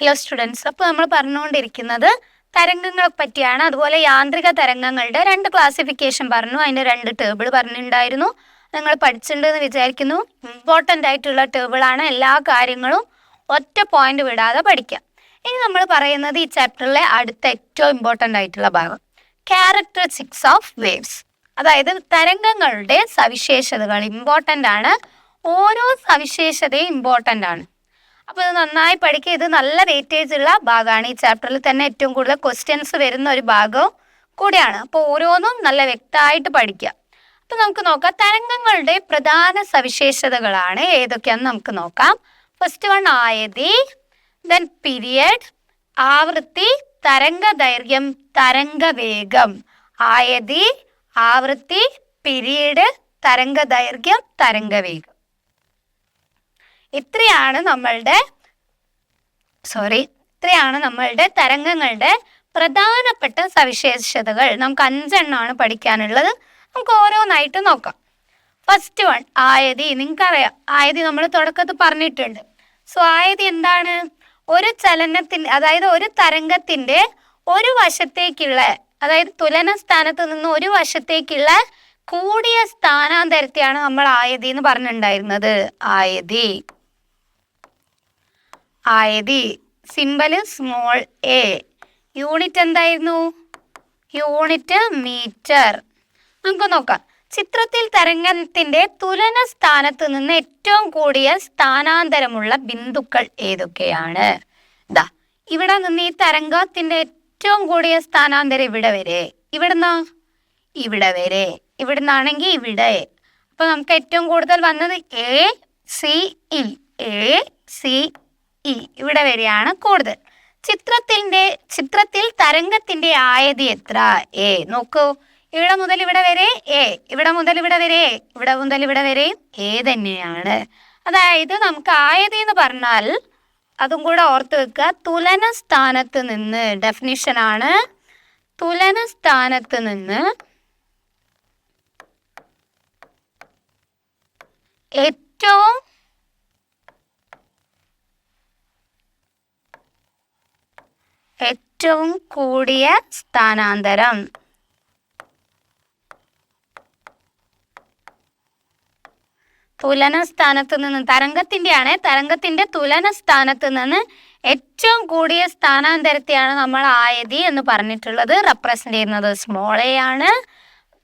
Hello students അപ്പോൾ നമ്മൾ പറഞ്ഞുകൊണ്ടിരിക്കുന്നത് തരംഗങ്ങളെ പറ്റിയാണ്. അതുപോലെ യാന്ത്രിക തരംഗങ്ങളുടെ രണ്ട് ക്ലാസിഫിക്കേഷൻ പറഞ്ഞു. അതിന്റെ രണ്ട് ടേബിൾ പറഞ്ഞിട്ടുണ്ടായിരുന്നു. നിങ്ങൾ പഠിച്ചിട്ടുണ്ടെന്ന് വിചാരിക്കുന്നു. ഇമ്പോർട്ടന്റ് ആയിട്ടുള്ള ടേബിളാണ് എല്ലാ കാര്യങ്ങളും ഒറ്റ പോയിന്റ് വിടാതെ പഠിക്കാം. ഇനി നമ്മൾ പറയുന്നത് ഈ ചാപ്റ്ററിലെ അടുത്ത ഏറ്റവും ഇമ്പോർട്ടന്റ് ആയിട്ടുള്ള ഭാഗം. ക്യാരക്ടറിസ്റ്റിക്സ് ഓഫ് വേവ്സ് അതായത് തരംഗങ്ങളുടെ സവിശേഷതകൾ ഇമ്പോർട്ടന്റ് ആണ്. ഓരോ സവിശേഷതയും ഇമ്പോർട്ടന്റ് ആണ്. അപ്പോൾ ഇത് നന്നായി പഠിക്കുക. ഇത് നല്ല വെയിറ്റേജ് ഉള്ള ഭാഗമാണ്. ഈ ചാപ്റ്ററിൽ തന്നെ ഏറ്റവും കൂടുതൽ ക്വസ്റ്റ്യൻസ് വരുന്ന ഒരു ഭാഗവും കൂടിയാണ്. അപ്പോൾ ഓരോന്നും നല്ല വ്യക്തമായിട്ട് പഠിക്കുക. അപ്പോൾ നമുക്ക് നോക്കാം. തരംഗങ്ങളുടെ പ്രധാന സവിശേഷതകളാണ് ഏതൊക്കെയാണെന്ന് നമുക്ക് നോക്കാം. ഫസ്റ്റ് വൺ ആയതി ദെൻ പീരിയഡ് ആവൃത്തി തരംഗ ദൈർഘ്യം തരംഗ വേഗം. ആയതി ആവൃത്തി പിരീഡ് തരംഗ ദൈർഘ്യം തരംഗ വേഗം. ഇത്രയാണ് നമ്മളുടെ സോറി ഇത്രയാണ് നമ്മളുടെ തരംഗങ്ങളുടെ പ്രധാനപ്പെട്ട സവിശേഷതകൾ. നമുക്ക് അഞ്ചെണ്ണമാണ് പഠിക്കാനുള്ളത്. നമുക്ക് ഓരോന്നായിട്ട് നോക്കാം. ഫസ്റ്റ് വൺ ആയതി. നിങ്ങൾക്കറിയാം ആയതി നമ്മൾ തുടക്കത്തിൽ പറഞ്ഞിട്ടുണ്ട്. സോ ആയതി എന്താണ്? ഒരു ചലനത്തിന്റെ അതായത് ഒരു തരംഗത്തിന്റെ ഒരു വശത്തേക്കുള്ള അതായത് തുലന സ്ഥാനത്ത് നിന്ന് ഒരു വശത്തേക്കുള്ള കൂടിയ സ്ഥാനാന്തരത്തെയാണ് നമ്മൾ ആയതി എന്ന് പറഞ്ഞിട്ടുണ്ടായിരുന്നത്. ആയതി. ആയതി സിമ്പൽ സ്മോൾ എ. യൂണിറ്റ് എന്തായിരുന്നു? Unit metre. നമുക്ക് നോക്കാം. ചിത്രത്തിൽ തരംഗത്തിന്റെ തുലന സ്ഥാനത്ത് നിന്ന് ഏറ്റവും കൂടിയ സ്ഥാനാന്തരമുള്ള ബിന്ദുക്കൾ ഏതൊക്കെയാണ്? ദാ ഇവിടെ നിന്ന് ഈ തരംഗത്തിന്റെ ഏറ്റവും കൂടിയ സ്ഥാനാന്തരം ഇവിടെ വരെ. ഇവിടുന്ന്? ഇവിടെ വരെ. ഇവിടുന്നാണെങ്കിൽ ഇവിടെ. അപ്പൊ നമുക്ക് ഏറ്റവും കൂടുതൽ വന്നത് A C E A C E ഇവിടെ വരെയാണ് കൂടുതൽ. ചിത്രത്തിന്റെ ചിത്രത്തിൽ തരംഗത്തിന്റെ ആയത് എത്ര? എ. നോക്കൂ. ഇവിടെ മുതൽ ഇവിടെ വരെ എ. ഇവിടെ മുതൽ ഇവിടെ വരെ ഇവിടെ മുതൽ ഇവിടെ വരെ എ തന്നെയാണ്. അതായത് നമുക്ക് ആയത് എന്ന് പറഞ്ഞാൽ അതും കൂടെ ഓർത്ത് വെക്കുക. തുലന സ്ഥാനത്ത് നിന്ന് ഡെഫിനിഷൻ ആണ്. തുലന സ്ഥാനത്ത് നിന്ന് ഏറ്റവും ഏറ്റവും കൂടിയ സ്ഥാനാന്തരം. തുലന സ്ഥാനത്ത് നിന്ന് തരംഗത്തിന്റെയാണ് തരംഗത്തിന്റെ തുലന സ്ഥാനത്ത് നിന്ന് ഏറ്റവും കൂടിയ സ്ഥാനാന്തരത്തെയാണ് നമ്മൾ ആയതി എന്ന് പറഞ്ഞിട്ടുള്ളത് റെപ്രസെന്റ് ചെയ്യുന്നത്. സ്മോൾ എ ആണ്.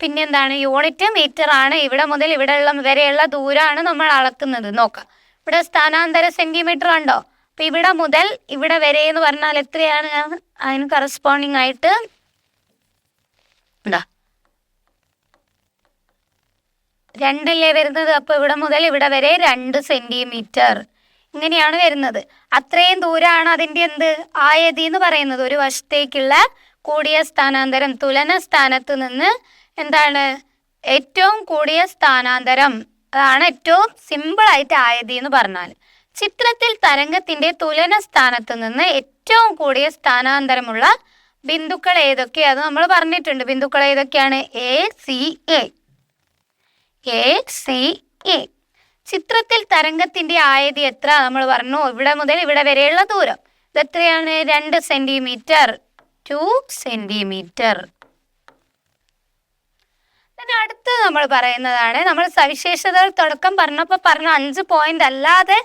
പിന്നെന്താണ്? യൂണിറ്റ് മീറ്റർ ആണ്. ഇവിടെ മുതൽ ഇവിടെയുള്ള വരെയുള്ള ദൂരമാണ് നമ്മൾ അളക്കുന്നത്. നോക്കാം. ഇവിടെ സ്ഥാനാന്തര സെന്റിമീറ്റർ ഉണ്ടോ? അപ്പൊ ഇവിടെ മുതൽ ഇവിടെ വരെ എന്ന് പറഞ്ഞാൽ എത്രയാണ്? അതിന് കറസ്പോണ്ടിങ് ആയിട്ട് എന്താ രണ്ടല്ലേ വരുന്നത്? അപ്പൊ ഇവിടെ മുതൽ ഇവിടെ വരെ രണ്ട് സെന്റിമീറ്റർ ഇങ്ങനെയാണ് വരുന്നത്. അത്രയും ദൂരമാണ് അതിന്റെ എന്ത്? ആയതി എന്ന് പറയുന്നത്. ഒരു വശത്തേക്കുള്ള കൂടിയ സ്ഥാനാന്തരം തുലന സ്ഥാനത്ത് നിന്ന് എന്താണ്? ഏറ്റവും കൂടിയ സ്ഥാനാന്തരം. അതാണ് ഏറ്റവും സിമ്പിൾ ആയിട്ട് ആയതി എന്ന് പറഞ്ഞാൽ. ചിത്രത്തിൽ തരംഗത്തിന്റെ തുലന സ്ഥാനത്ത് നിന്ന് ഏറ്റവും കൂടിയ സ്ഥാനാന്തരമുള്ള ബിന്ദുക്കൾ ഏതൊക്കെയാണ് നമ്മൾ പറഞ്ഞിട്ടുണ്ട്. ബിന്ദുക്കൾ ഏതൊക്കെയാണ്? A C A A C A ചിത്രത്തിൽ തരംഗത്തിന്റെ ആയതി എത്ര? നമ്മൾ പറഞ്ഞു ഇവിടെ മുതൽ ഇവിടെ വരെയുള്ള ദൂരം. ഇത് എത്രയാണ്? രണ്ട് സെന്റിമീറ്റർ ടു സെന്റിമീറ്റർ അടുത്ത് നമ്മൾ പറയുന്നതാണ്. നമ്മൾ സവിശേഷതകൾ തുടക്കം പറഞ്ഞപ്പോൾ പറഞ്ഞ അഞ്ച് പോയിന്റ് അല്ലാതെ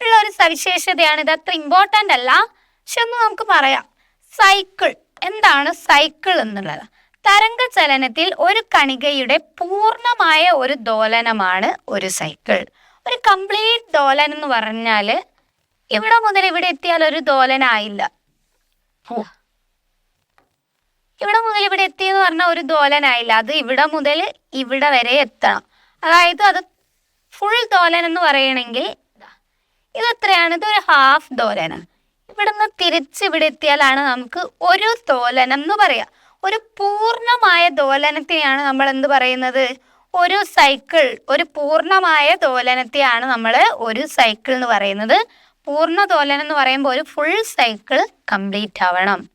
ഉള്ള ഒരു സവിശേഷതയാണ് ഇത്. അത്ര ഇമ്പോർട്ടന്റ് അല്ല. പക്ഷെ ഒന്ന് നമുക്ക് പറയാം. സൈക്കിൾ എന്താണ് സൈക്കിൾ എന്നുള്ളത്? തരംഗ ചലനത്തിൽ ഒരു കണികയുടെ പൂർണമായ ഒരു ദോലനമാണ് ഒരു സൈക്കിൾ ഒരു കംപ്ലീറ്റ് ദോലൻ എന്ന് പറഞ്ഞാൽ ഇവിടെ മുതൽ ഇവിടെ എത്തിയാൽ ഒരു ദോലനായില്ല. ഇവിടെ മുതൽ ഇവിടെ എത്തിയെന്ന് പറഞ്ഞാൽ ഒരു ദോലനായില്ല. അത് ഇവിടെ മുതൽ ഇവിടെ വരെ എത്തണം. അതായത് അത് ഫുൾ ദോലൻ എന്ന് പറയണമെങ്കിൽ ഇത് എത്രയാണ് ഇതൊരു ഹാഫ് ദോലനം ഇവിടുന്ന് തിരിച്ച് ഇവിടെ എത്തിയാലാണ് നമുക്ക് ഒരു തോലനം എന്ന് പറയാം. ഒരു പൂർണമായ തോലനത്തെയാണ് നമ്മൾ എന്ത് പറയുന്നത്? ഒരു സൈക്കിൾ ഒരു പൂർണമായ തോലനത്തെയാണ് നമ്മൾ ഒരു സൈക്കിൾ എന്ന് പറയുന്നത്. പൂർണ തോലനം എന്ന് പറയുമ്പോൾ ഒരു ഫുൾ സൈക്കിൾ കംപ്ലീറ്റ് ആവണം.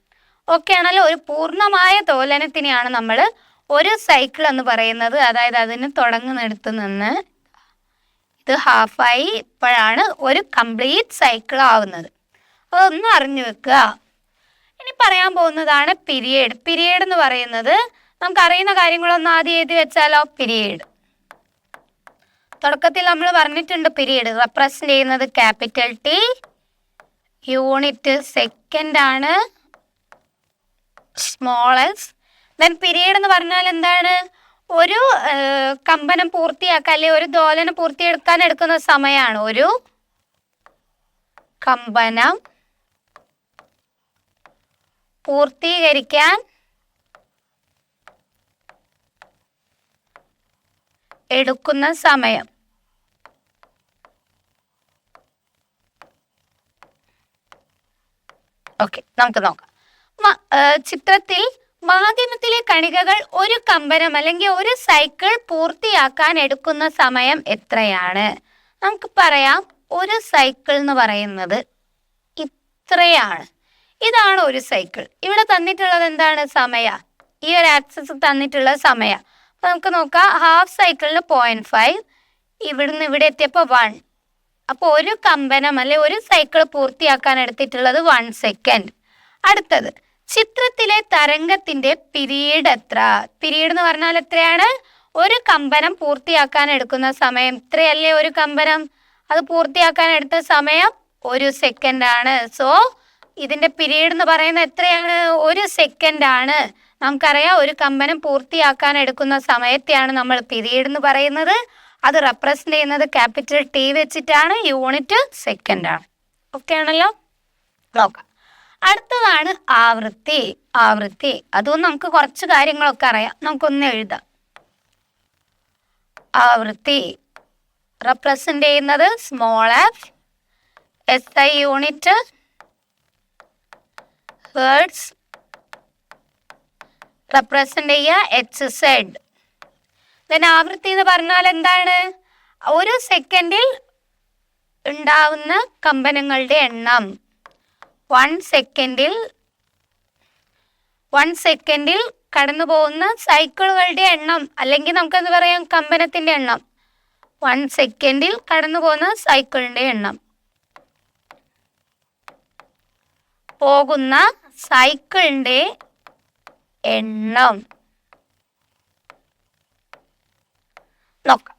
ഓക്കെ ആണല്ലോ? ഒരു പൂർണമായ തോലനത്തിനെയാണ് നമ്മൾ ഒരു സൈക്കിൾ എന്ന് പറയുന്നത്. അതായത് അതിന് തുടങ്ങുന്നിടത്ത് നിന്ന് ഇത് ഹാഫായി ഇപ്പോഴാണ് ഒരു കംപ്ലീറ്റ് സൈക്കിൾ ആവുന്നത്. അതൊന്ന് അറിഞ്ഞു വെക്കുക. ഇനി പറയാൻ പോകുന്നതാണ് പിരിയേഡ് പിരിയേഡ് എന്ന് പറയുന്നത് നമുക്കറിയുന്ന കാര്യങ്ങളൊന്ന് ആദ്യം എഴുതി വെച്ചാലോ? പിരിയേഡ് തുടക്കത്തിൽ നമ്മൾ പറഞ്ഞിട്ടുണ്ട് പിരീഡ് റെപ്രസെന്റ് ചെയ്യുന്നത് ക്യാപിറ്റൽ ടി യൂണിറ്റ് സെക്കൻഡ് ആണ്. സ്മോൾ എസ് ദെൻ പിരീഡ് എന്ന് പറഞ്ഞാൽ എന്താണ്? ഒരു കമ്പനം പൂർത്തിയാക്കാൻ അല്ലെ ഒരു ദോലനം പൂർത്തിയെടുക്കാൻ എടുക്കുന്ന സമയമാണ് ഒരു കമ്പനം പൂർത്തീകരിക്കാൻ എടുക്കുന്ന സമയം. ഓക്കെ നമുക്ക് നോക്കാം. ചിത്രത്തിൽ മാധ്യമത്തിലെ കണികകൾ ഒരു കമ്പനം അല്ലെങ്കിൽ ഒരു സൈക്കിൾ പൂർത്തിയാക്കാൻ എടുക്കുന്ന സമയം എത്രയാണ്? നമുക്ക് പറയാം ഒരു സൈക്കിൾ എന്ന് പറയുന്നത് ഇത്രയാണ്. ഇതാണ് ഒരു സൈക്കിൾ. ഇവിടെ തന്നിട്ടുള്ളത് എന്താണ്? സമയ. ഈ ഒരു ആക്സസ് തന്നിട്ടുള്ള സമയ. അപ്പൊ നമുക്ക് നോക്കാം ഹാഫ് സൈക്കിളിന് പോയിന്റ് ഫൈവ് ഇവിടുന്ന് ഇവിടെ എത്തിയപ്പോൾ വൺ അപ്പോൾ ഒരു കമ്പനം അല്ലെ ഒരു സൈക്കിൾ പൂർത്തിയാക്കാൻ എടുത്തിട്ടുള്ളത് വൺ സെക്കൻഡ് അടുത്തത് ചിത്രത്തിലെ തരംഗത്തിന്റെ പിരീഡ് എത്ര പിരീഡ് എന്ന് പറഞ്ഞാൽ എത്രയാണ്? ഒരു കമ്പനം പൂർത്തിയാക്കാൻ എടുക്കുന്ന സമയം. ഇത്രയല്ലേ ഒരു കമ്പനം? അത് പൂർത്തിയാക്കാൻ എടുത്ത സമയം ഒരു സെക്കൻഡ് ആണ് സോ ഇതിന്റെ പിരീഡ് എന്ന് പറയുന്നത് എത്രയാണ്? ഒരു സെക്കൻഡ് ആണ് നമുക്കറിയാം ഒരു കമ്പനം പൂർത്തിയാക്കാൻ എടുക്കുന്ന സമയത്തെയാണ് നമ്മൾ പിരീഡ് എന്ന് പറയുന്നത്. അത് റെപ്രസെന്റ് ചെയ്യുന്നത് ക്യാപിറ്റൽ ടി വെച്ചിട്ടാണ്. യൂണിറ്റ് സെക്കൻഡ് ആണ് ഓക്കെ ആണല്ലോ? നോക്കാം. അടുത്തതാണ് ആവൃത്തി ആവൃത്തി. അതും നമുക്ക് കുറച്ച് കാര്യങ്ങളൊക്കെ അറിയാം. നമുക്കൊന്ന് എഴുതാം. ആവൃത്തി. റെപ്രസെന്റ് ചെയ്യുന്നത് small F S I unit hertz represent ചെയ്യുക എച്ച് സെഡ് ദെൻ ആവൃത്തി എന്ന് പറഞ്ഞാൽ എന്താണ്? ഒരു സെക്കൻഡിൽ ഉണ്ടാവുന്ന കമ്പനങ്ങളുടെ എണ്ണം. വൺ സെക്കൻഡിൽ വൺ സെക്കൻഡിൽ കടന്നു പോകുന്ന സൈക്കിളുകളുടെ എണ്ണം അല്ലെങ്കിൽ നമുക്ക് നമുക്കെന്ത് പറയാം? കമ്പനത്തിന്റെ എണ്ണം. വൺ സെക്കൻഡിൽ കടന്നു പോകുന്ന സൈക്കിളിന്റെ എണ്ണം. പോകുന്ന സൈക്കിളിന്റെ എണ്ണം. നോക്കാം.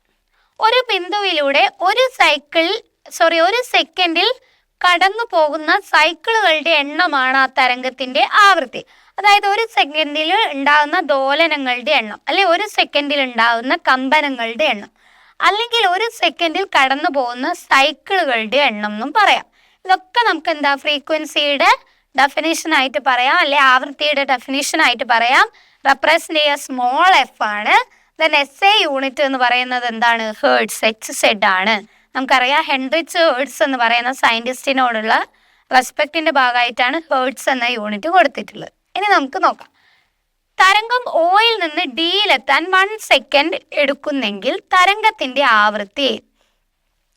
ഒരു ബിന്ദുവിലൂടെ ഒരു സൈക്കിൾ സോറി ഒരു സെക്കൻഡിൽ കടന്നു പോകുന്ന സൈക്കിളുകളുടെ എണ്ണമാണ് ആ തരംഗത്തിന്റെ ആവൃത്തി. അതായത് ഒരു സെക്കൻഡിൽ ഉണ്ടാകുന്ന ദോലനങ്ങളുടെ എണ്ണം അല്ലെ ഒരു സെക്കൻഡിൽ ഉണ്ടാകുന്ന കമ്പനങ്ങളുടെ എണ്ണം അല്ലെങ്കിൽ ഒരു സെക്കൻഡിൽ കടന്നു പോകുന്ന സൈക്കിളുകളുടെ എണ്ണം എന്നും പറയാം. ഇതൊക്കെ നമുക്ക് എന്താ ഫ്രീക്വൻസിയുടെ ഡെഫിനേഷൻ ആയിട്ട് പറയാം അല്ലെ ആവൃത്തിയുടെ ഡെഫിനേഷൻ ആയിട്ട് പറയാം. റെപ്രസെന്റ് ചെയ്യുക സ്മോൾ എഫ് ആണ്. ദെൻ എസ് എ യൂണിറ്റ് എന്ന് പറയുന്നത് എന്താണ്? ഹേർട്സ് എച്ച് സെഡ് ആണ്. നമുക്കറിയാം ഹെൻറിച്ച് ഹേർട്സ് എന്ന് പറയുന്ന സയന്റിസ്റ്റിനോടുള്ള റെസ്പെക്റ്റിന്റെ ഭാഗമായിട്ടാണ് ഹേർട്സ് എന്ന യൂണിറ്റ് കൊടുത്തിട്ടുള്ളത്. ഇനി നമുക്ക് നോക്കാം. തരംഗം ഓയിൽ നിന്ന് ഡിയിലെത്താൻ വൺ സെക്കൻഡ് എടുക്കുന്നെങ്കിൽ തരംഗത്തിന്റെ ആവൃത്തി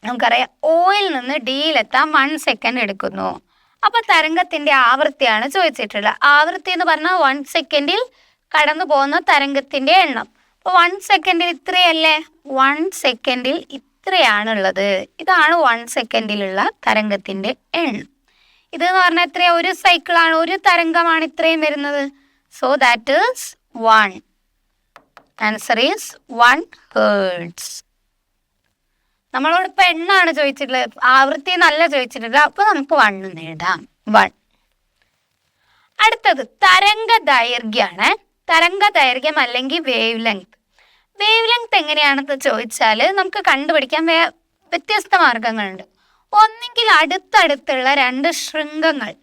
നമുക്കറിയാം ഓയിൽ നിന്ന് ഡിയിലെത്താൻ വൺ സെക്കൻഡ് എടുക്കുന്നു. അപ്പൊ തരംഗത്തിന്റെ ആവൃത്തിയാണ് ചോദിച്ചിട്ടുള്ളത്. ആവൃത്തി എന്ന് പറഞ്ഞാൽ വൺ സെക്കൻഡിൽ കടന്നു പോകുന്ന തരംഗത്തിന്റെ എണ്ണം. അപ്പൊ വൺ സെക്കൻഡിൽ ഇത്രയല്ലേ? വൺ സെക്കൻഡിൽ ഇത്രയാണുള്ളത് ഇതാണ് വൺ സെക്കൻഡിലുള്ള തരംഗത്തിന്റെ എണ്ണം. ഇത് എന്ന് പറഞ്ഞാൽ എത്രയാ? ഒരു സൈക്കിളാണ് ഒരു തരംഗമാണ് ഇത്രയും വരുന്നത്. So that is one answer is one hertz നമ്മളോട് ഇപ്പൊ എണ്ണാണ് ചോദിച്ചിട്ടുള്ളത്. ആവൃത്തി നല്ല ചോദിച്ചിട്ടുള്ളത്. അപ്പൊ നമുക്ക് വൺ നേടാം വൺ അടുത്തത് തരംഗ ദൈർഘ്യമാണ് തരംഗ ദൈർഘ്യം അല്ലെങ്കിൽ വേവ് ലെങ്ത് വേവ് ലെങ്ത് എങ്ങനെയാണെന്ന് ചോദിച്ചാൽ നമുക്ക് കണ്ടുപിടിക്കാൻ വേ വ്യത്യസ്ത മാർഗങ്ങളുണ്ട്. ഒന്നെങ്കിൽ അടുത്തടുത്തുള്ള രണ്ട് ശൃംഗങ്ങൾ.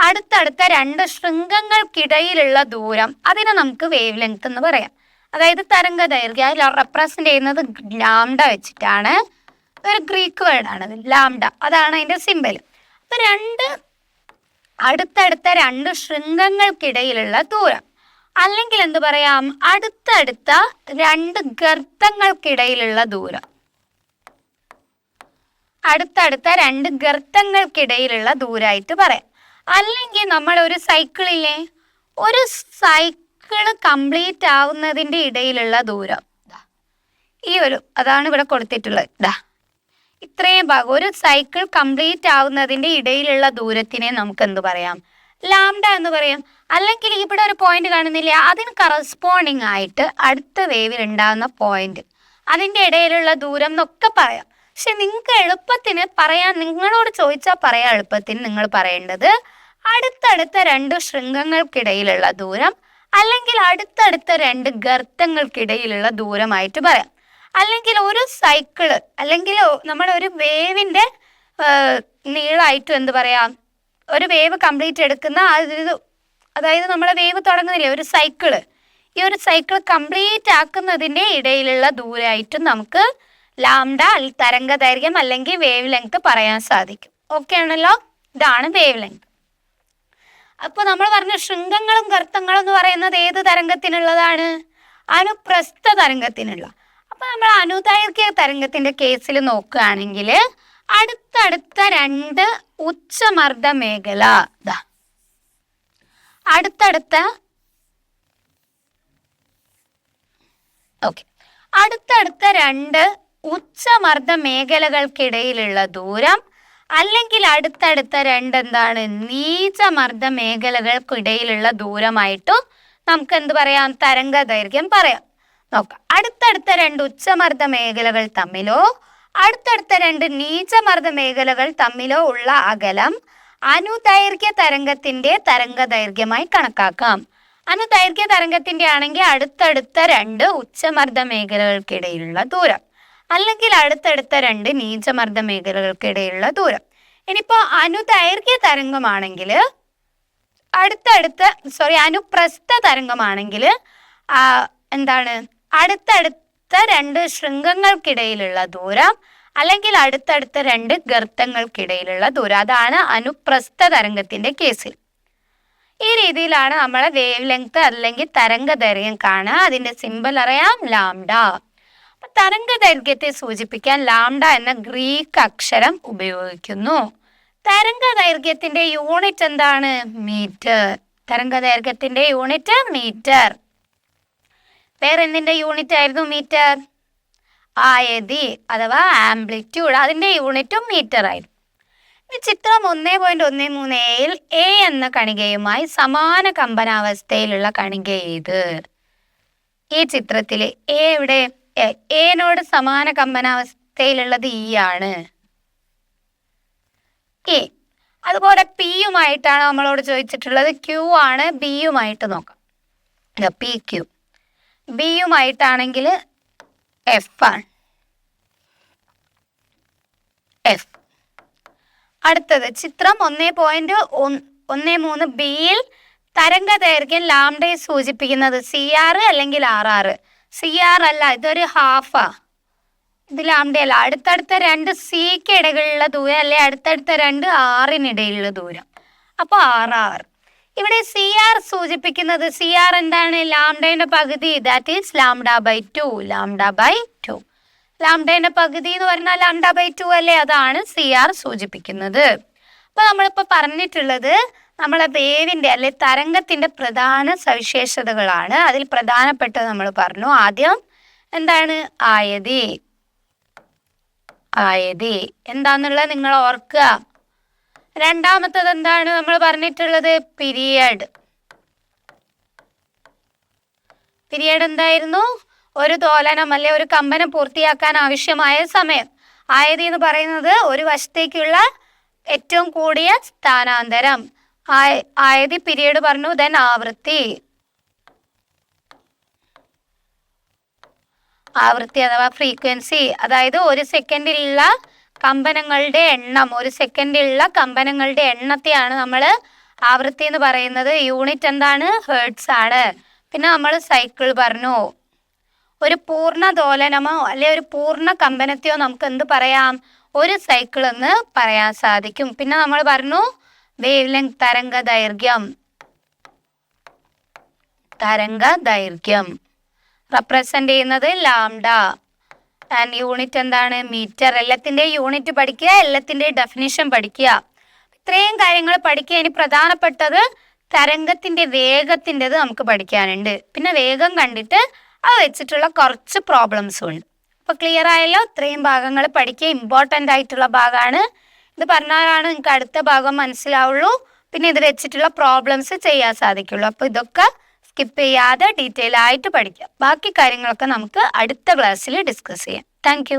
അടുത്തടുത്ത രണ്ട് ശൃംഗങ്ങൾക്കിടയിലുള്ള ദൂരം അതിനെ നമുക്ക് വേവ് ലെങ്ത് എന്ന് പറയാം. അതായത് തരംഗ ദൈർഘ്യം റെപ്രസെന്റ് ചെയ്യുന്നത് ലാംഡ വെച്ചിട്ടാണ്. ഒരു ഗ്രീക്ക് വേർഡാണ് ലാംഡ. അതാണ് അതിന്റെ സിമ്പൽ അപ്പൊ രണ്ട് അടുത്തടുത്ത രണ്ട് ശൃംഗങ്ങൾക്കിടയിലുള്ള ദൂരം. അല്ലെങ്കിൽ എന്ത് പറയാം? അടുത്തടുത്ത രണ്ട് ഗർത്തങ്ങൾക്കിടയിലുള്ള ദൂരം. അടുത്തടുത്ത രണ്ട് ഗർത്തങ്ങൾക്കിടയിലുള്ള ദൂരമായിട്ട് പറയാം. അല്ലെങ്കിൽ നമ്മൾ ഒരു സൈക്കിളില്ലേ? ഒരു സൈക്കിൾ കംപ്ലീറ്റ് ആവുന്നതിന്റെ ഇടയിലുള്ള ദൂരം. ഈ ഒരു അതാണ് ഇവിടെ കൊടുത്തിട്ടുള്ളത്. ഇതാ ഇത്രയും ഭാഗം. ഒരു സൈക്കിൾ കംപ്ലീറ്റ് ആവുന്നതിന്റെ ഇടയിലുള്ള ദൂരത്തിനെ നമുക്ക് എന്ത് പറയാം? ലാംഡ എന്ന് പറയും. അല്ലെങ്കിൽ ഇവിടെ ഒരു പോയിന്റ് കാണുന്നില്ല. അതിന് കറസ്പോണ്ടിങ് ആയിട്ട് അടുത്ത വേവിൽ ഉണ്ടാകുന്ന പോയിന്റ് അതിന്റെ ഇടയിലുള്ള ദൂരം എന്നൊക്കെ പറയാം. പക്ഷെ നിങ്ങൾക്ക് എളുപ്പത്തിന് പറയാൻ നിങ്ങളോട് ചോദിച്ചാൽ പറയാൻ എളുപ്പത്തിന് നിങ്ങൾ പറയേണ്ടത് അടുത്തടുത്ത രണ്ട് ശൃംഗങ്ങൾക്കിടയിലുള്ള ദൂരം അല്ലെങ്കിൽ അടുത്തടുത്ത രണ്ട് ഗർത്തങ്ങൾക്കിടയിലുള്ള ദൂരമായിട്ട് പറയാം. അല്ലെങ്കിൽ ഒരു സൈക്കിൾ അല്ലെങ്കിൽ നമ്മൾ ഒരു വേവിന്റെ നീളമായിട്ടും എന്ത് പറയാം? ഒരു വേവ് കംപ്ലീറ്റ് എടുക്കുന്ന അതൊരു അതായത് നമ്മളെ വേവ് തുടങ്ങുന്നില്ലേ ഒരു സൈക്കിൾ ഈ ഒരു സൈക്കിൾ കംപ്ലീറ്റ് ആക്കുന്നതിന്റെ ഇടയിലുള്ള ദൂരമായിട്ടും നമുക്ക് ലാംഡ തരംഗ ദൈർഘ്യം അല്ലെങ്കിൽ വേവ് ലെങ്ത് പറയാൻ സാധിക്കും. ഓക്കെ ആണല്ലോ? ഇതാണ് വേവ് ലെങ്ത് അപ്പോൾ നമ്മൾ പറഞ്ഞ ശൃംഗങ്ങളും ഗർത്തങ്ങളും എന്ന് പറയുന്നത് ഏത് തരംഗത്തിനുള്ളതാണ്? അനുപ്രസ്ഥ തരംഗത്തിനുള്ള. അപ്പോൾ നമ്മൾ അനുദൈർഘ്യ തരംഗത്തിന്റെ കേസിൽ നോക്കുകയാണെങ്കിൽ അടുത്തടുത്ത രണ്ട് ഉച്ചമർദ്ദ മേഖല അടുത്തടുത്ത. ഓക്കെ. അടുത്തടുത്ത രണ്ട് ഉച്ചമർദ്ദ മേഖലകൾക്കിടയിലുള്ള ദൂരം അല്ലെങ്കിൽ അടുത്തടുത്ത രണ്ട് എന്താണ് നീചമർദ്ദ മേഖലകൾക്കിടയിലുള്ള ദൂരമായിട്ടും നമുക്ക് എന്ത് പറയാം? തരംഗ ദൈർഘ്യം പറയാം. നോക്കാം. അടുത്തടുത്ത രണ്ട് ഉച്ചമർദ്ദ മേഖലകൾ തമ്മിലോ അടുത്തടുത്ത രണ്ട് നീചമർദ്ദ മേഖലകൾ തമ്മിലോ ഉള്ള അകലം അനുദൈർഘ്യ തരംഗത്തിന്റെ തരംഗ ദൈർഘ്യമായി കണക്കാക്കാം അനുദൈർഘ്യ തരംഗത്തിന്റെ ആണെങ്കിൽ അടുത്തടുത്ത രണ്ട് ഉച്ചമർദ്ദ മേഖലകൾക്കിടയിലുള്ള ദൂരം അല്ലെങ്കിൽ അടുത്തടുത്ത രണ്ട് നീചമർദ്ദ മേഖലകൾക്കിടയിലുള്ള ദൂരം. ഇനിയിപ്പോ അനുദൈർഘ്യ തരംഗമാണെങ്കിൽ അടുത്തടുത്ത സോറി അനുപ്രസ്ഥ തരംഗമാണെങ്കിൽ എന്താണ് അടുത്തടുത്ത രണ്ട് ശൃംഗങ്ങൾക്കിടയിലുള്ള ദൂരം അല്ലെങ്കിൽ അടുത്തടുത്ത രണ്ട് ഗർത്തങ്ങൾക്കിടയിലുള്ള ദൂരം. അതാണ് അനുപ്രസ്ഥ തരംഗത്തിന്റെ കേസിൽ. ഈ രീതിയിലാണ് നമ്മളെ വേവ് ലെങ്ത് അല്ലെങ്കിൽ തരംഗ ദൈർഘ്യം കാണുക. അതിന്റെ സിമ്പിൾ അറിയാം ലാംഡ തരംഗ ദൈർഘ്യത്തെ സൂചിപ്പിക്കാൻ ലാംഡ എന്ന ഗ്രീക്ക് അക്ഷരം ഉപയോഗിക്കുന്നു. തരംഗ ദൈർഘ്യത്തിന്റെ യൂണിറ്റ് എന്താണ്? മീറ്റർ തരംഗ ദൈർഘ്യത്തിന്റെ യൂണിറ്റ് മീറ്റർ വേറെ എന്തിന്റെ യൂണിറ്റ് ആയിരുന്നു മീറ്റർ ആയതി അഥവാ ആംപ്ലിറ്റ്യൂഡ് അതിന്റെ യൂണിറ്റും മീറ്റർ ആയിരുന്നു. ചിത്രം ഒന്നേ പോയിന്റ് ഒന്നേ മൂന്ന് എയിൽ എ എന്ന കണികയുമായി സമാന കമ്പനാവസ്ഥയിലുള്ള കണിക ഏത്? ഈ ചിത്രത്തിൽ എ ഇവിടെ എനോട് സമാന കമ്പനാവസ്ഥയിലുള്ളത് ഇ ആണ്. എ അതുപോലെ പിയുമായിട്ടാണ് നമ്മളോട് ചോദിച്ചിട്ടുള്ളത്. ക്യൂ ആണ്. ബിയുമായിട്ട് നോക്കാം. പി ക്യൂ ബിയുമായിട്ടാണെങ്കിൽ എഫ് ആണ്. എഫ് അടുത്തത് ചിത്രം ഒന്നേ പോയിന്റ് ഒന്നേ മൂന്ന് ബിയിൽ തരംഗ ദൈർഘ്യം ലാംഡയെ സൂചിപ്പിക്കുന്നത് സി ആർ അല്ലെങ്കിൽ ആർ ആർ സി ആർ അല്ല ഇതൊരു ഹാഫാ ഇത് ലാംഡയല്ല. അടുത്തടുത്ത രണ്ട് സിക്ക് ഇടകളിലുള്ള ദൂരം അല്ലെ അടുത്തടുത്ത രണ്ട് ആറിനിടയിലുള്ള ദൂരം. അപ്പോൾ ആർ ആർ ഇവിടെ സി ആർ സൂചിപ്പിക്കുന്നത് സി ആർ എന്താണ്? ലാംഡയുടെ പകുതി that is lambda by two lambda by two ലാംഡയുടെ പകുതി എന്ന് പറഞ്ഞാൽ ലാംഡ ബൈ ടു അല്ലേ? അതാണ് സി ആർ സൂചിപ്പിക്കുന്നത്. അപ്പൊ നമ്മളിപ്പോ പറഞ്ഞിട്ടുള്ളത് നമ്മളെ വേവിന്റെ അല്ലെ തരംഗത്തിന്റെ പ്രധാന സവിശേഷതകളാണ്. അതിൽ പ്രധാനപ്പെട്ടത് നമ്മൾ പറഞ്ഞു ആദ്യം എന്താണ്? ആയതി. ആയതി. എന്താന്നുള്ള നിങ്ങൾ ഓർക്കുക. രണ്ടാമത്തത് എന്താണ് നമ്മൾ പറഞ്ഞിട്ടുള്ളത്? പിരിയഡ്. പിരിയഡ് എന്തായിരുന്നു? ഒരു തോലനം അല്ലെ ഒരു കമ്പനം പൂർത്തിയാക്കാൻ ആവശ്യമായ സമയം. ആയത് എന്ന് പറയുന്നത് ഒരു വശത്തേക്കുള്ള ഏറ്റവും കൂടിയ സ്ഥാനാന്തരം. ആയത് പീരിയഡ് പറഞ്ഞു ദെൻ ആവൃത്തി. ആവൃത്തി അഥവാ ഫ്രീക്വൻസി അതായത് ഒരു സെക്കൻഡിലുള്ള കമ്പനങ്ങളുടെ എണ്ണം ഒരു സെക്കൻഡിലുള്ള കമ്പനങ്ങളുടെ എണ്ണത്തെയാണ് നമ്മൾ ആവൃത്തി എന്ന് പറയുന്നത്. യൂണിറ്റ് എന്താണ്? ഹേർട്സ് ആണ്. പിന്നെ നമ്മൾ സൈക്കിൾ പറഞ്ഞു. ഒരു പൂർണ ദോലനമോ അല്ലെ ഒരു പൂർണ കമ്പനത്തെയോ നമുക്ക് എന്ത് പറയാം? ഒരു സൈക്കിൾ എന്ന് പറയാൻ സാധിക്കും. പിന്നെ നമ്മൾ പറഞ്ഞു വേവ് ലെങ്ത് തരംഗ ദൈർഘ്യം. തരംഗ ദൈർഘ്യം. റെപ്രസെന്റ് ചെയ്യുന്നത് ലാംഡ. ആൻഡ് യൂണിറ്റ് എന്താണ്? മീറ്റർ. എല്ലാത്തിന്റെ യൂണിറ്റ് പഠിക്കുക എല്ലാത്തിന്റെ ഡെഫിനിഷൻ പഠിക്കുക. ഇത്രയും കാര്യങ്ങൾ പഠിക്കുക. ഇനി പ്രധാനപ്പെട്ടത് തരംഗത്തിന്റെ വേഗത്തിന്റെത് നമുക്ക് പഠിക്കാനുണ്ട്. പിന്നെ വേഗം കണ്ടിട്ട് അത് വെച്ചിട്ടുള്ള കുറച്ച് പ്രോബ്ലംസും ഉണ്ട്. അപ്പോൾ ക്ലിയർ ആയല്ലോ? ഇത്രയും ഭാഗങ്ങൾ പഠിക്കുക. ഇമ്പോർട്ടന്റ് ആയിട്ടുള്ള ഭാഗമാണ്. ഇത് പറഞ്ഞാലാണ് നിങ്ങൾക്ക് അടുത്ത ഭാഗം മനസ്സിലാവുള്ളൂ. പിന്നെ ഇത് വെച്ചിട്ടുള്ള പ്രോബ്ലംസ് ചെയ്യാൻ സാധിക്കുള്ളൂ. അപ്പോൾ ഇതൊക്കെ സ്കിപ്പ് ചെയ്യാതെ ഡീറ്റെയിൽ ആയിട്ട് പഠിക്കാം. ബാക്കി കാര്യങ്ങളൊക്കെ നമുക്ക് അടുത്ത ക്ലാസ്സിൽ ഡിസ്കസ് ചെയ്യാം. താങ്ക്